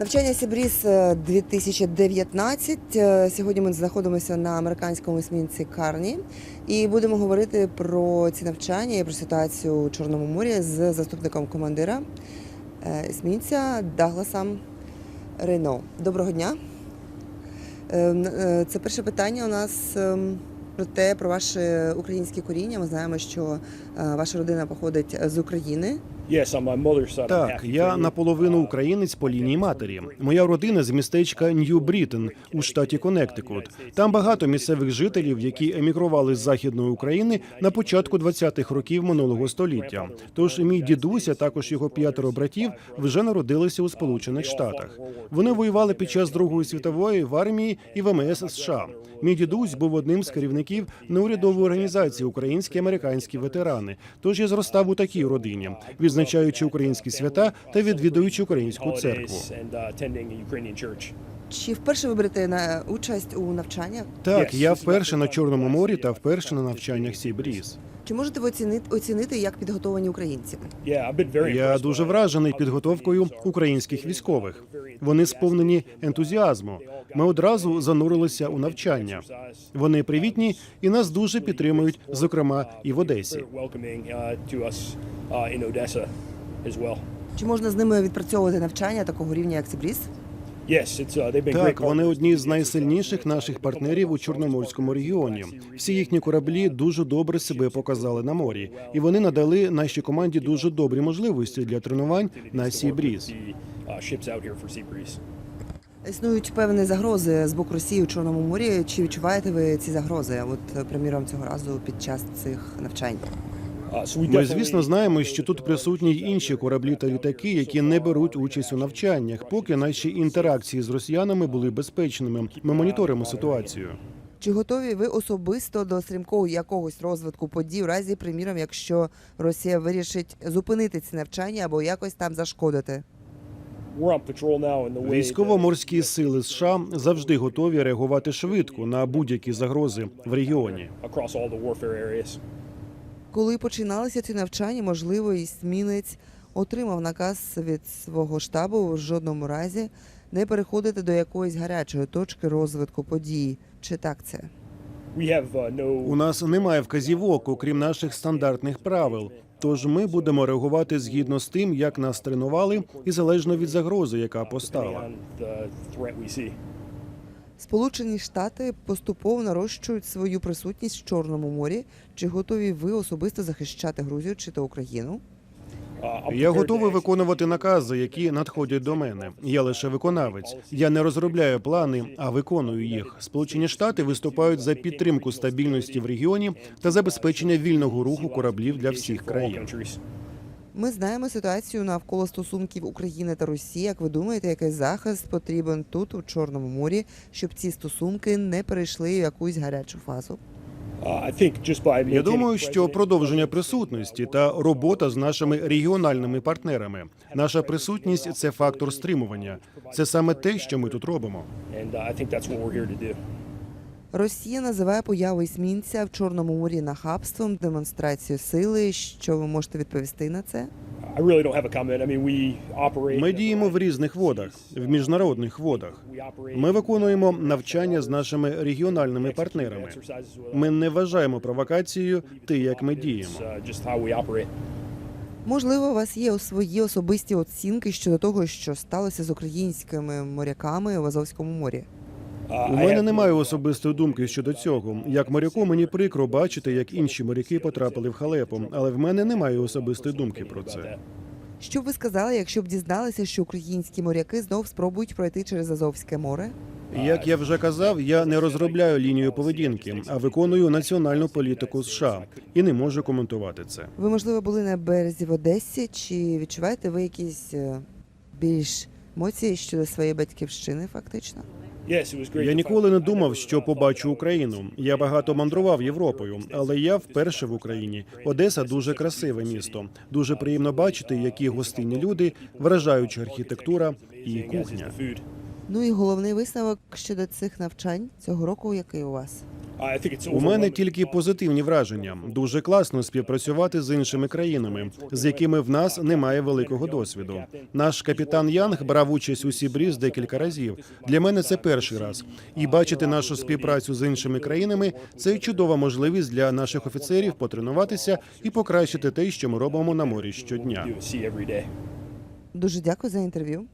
Навчання Сібріз е, 2019. Е, Сьогодні ми знаходимося на американському есмінці Карні і будемо говорити про ці навчання і про ситуацію у Чорному морі з заступником командира е, есмінця Дагласом Рейно. Доброго дня. Е, е, Це перше питання у нас ем, про те, про ваше українське коріння. Ми знаємо, що е, ваша родина походить з України. Так, я наполовину українець по лінії матері. Моя родина з містечка Нью Брітен у штаті Коннектикут. Там багато місцевих жителів, які емігрували з західної України на початку 20-х років минулого століття. Тож мій дідусь, також його п'ятеро братів, вже народилися у Сполучених Штатах. Вони воювали під час Другої світової в армії і в МС США. Мій дідусь був одним з керівників неурядової організації Українські американські ветерани. Тож я зростав у такій родині, відзначаючи українські свята та відвідуючи українську церкву. Чи вперше ви берете на участь у навчаннях? Так, я вперше на Чорному морі та вперше на навчаннях Сібріз. Чи можете ви оцінити, оцінити, як підготовані українці? Я дуже вражений підготовкою українських військових. Вони сповнені ентузіазму. Ми одразу занурилися у навчання. Вони привітні і нас дуже підтримують, зокрема і в Одесі. Uh, in Odessa as well. Чи можна з ними відпрацьовувати навчання такого рівня, як Сібріз? Uh, they've been great Так, вони одні з найсильніших наших партнерів у чорноморському регіоні. Всі їхні кораблі дуже добре себе показали на морі, і вони надали нашій команді дуже добрі можливості для тренувань на Сібріз. Uh. Існують певні загрози з боку Росії у Чорному морі. Чи відчуваєте ви ці загрози? От, приміром, цього разу під час цих навчань? Ми, звісно, знаємо, що тут присутні й інші кораблі та літаки, які не беруть участь у навчаннях, поки наші інтеракції з росіянами були безпечними. Ми моніторимо ситуацію. Чи готові ви особисто до стрімкого якогось розвитку подій, у разі, приміром, якщо Росія вирішить зупинити ці навчання або якось там зашкодити? Військово-морські сили США завжди готові реагувати швидко на будь-які загрози в регіоні. Коли починалися ці навчання, можливо, і смінець отримав наказ від свого штабу в жодному разі не переходити до якоїсь гарячої точки розвитку подій. Чи так це? Uh, У нас немає вказівок, окрім наших стандартних правил. Тож ми будемо реагувати згідно з тим, як нас тренували, і залежно від загрози, яка постала. Сполучені Штати поступово нарощують свою присутність в Чорному морі. Чи готові ви особисто захищати Грузію чи то Україну? Я готовий виконувати накази, які надходять до мене. Я лише виконавець. Я не розробляю плани, а виконую їх. Сполучені Штати виступають за підтримку стабільності в регіоні та забезпечення вільного руху кораблів для всіх країн. Ми знаємо ситуацію навколо стосунків України та Росії. Як ви думаєте, який захист потрібен тут, у Чорному морі, щоб ці стосунки не перейшли в якусь гарячу фазу? Uh, Я думаю, що продовження присутності та робота з нашими регіональними партнерами. Наша присутність це фактор стримування. Це саме те, що ми тут робимо. Росія називає появу есмінця в Чорному морі нахабством, демонстрацією сили. Що ви можете відповісти на це? Ми діємо в різних водах, в міжнародних водах. Ми виконуємо навчання з нашими регіональними партнерами. Ми не вважаємо провокацією те, як ми діємо. Uh. Можливо, у вас є свої особисті оцінки щодо того, що сталося з українськими моряками в Азовському морі. У мене немає особистої думки щодо цього. Як моряку, мені прикро бачити, як інші моряки потрапили в халепу, але в мене немає особистої думки про це. Що б ви сказали, якщо б дізналися, що українські моряки знов спробують пройти через Азовське море? Як я вже казав, я не розробляю лінію поведінки, а виконую національну політику США і не можу коментувати це. Ви, можливо, були на березі в Одесі, чи відчуваєте ви якісь е, більш емоції щодо своєї батьківщини, фактично? Я ніколи не думав, що побачу Україну. Я багато мандрував Європою, але я вперше в Україні. Одеса дуже красиве місто. Дуже приємно бачити, які гостинні люди, вражаюча архітектура і кухня. Ну і головний висновок щодо цих навчань цього року, який у вас? У мене тільки позитивні враження. Дуже класно співпрацювати з іншими країнами, з якими в нас немає великого досвіду. Наш капітан Янг брав участь у Сібріз декілька разів. Для мене це перший раз. І бачити нашу співпрацю з іншими країнами це чудова можливість для наших офіцерів потренуватися і покращити те, що ми робимо на морі щодня. Дуже дякую за інтерв'ю.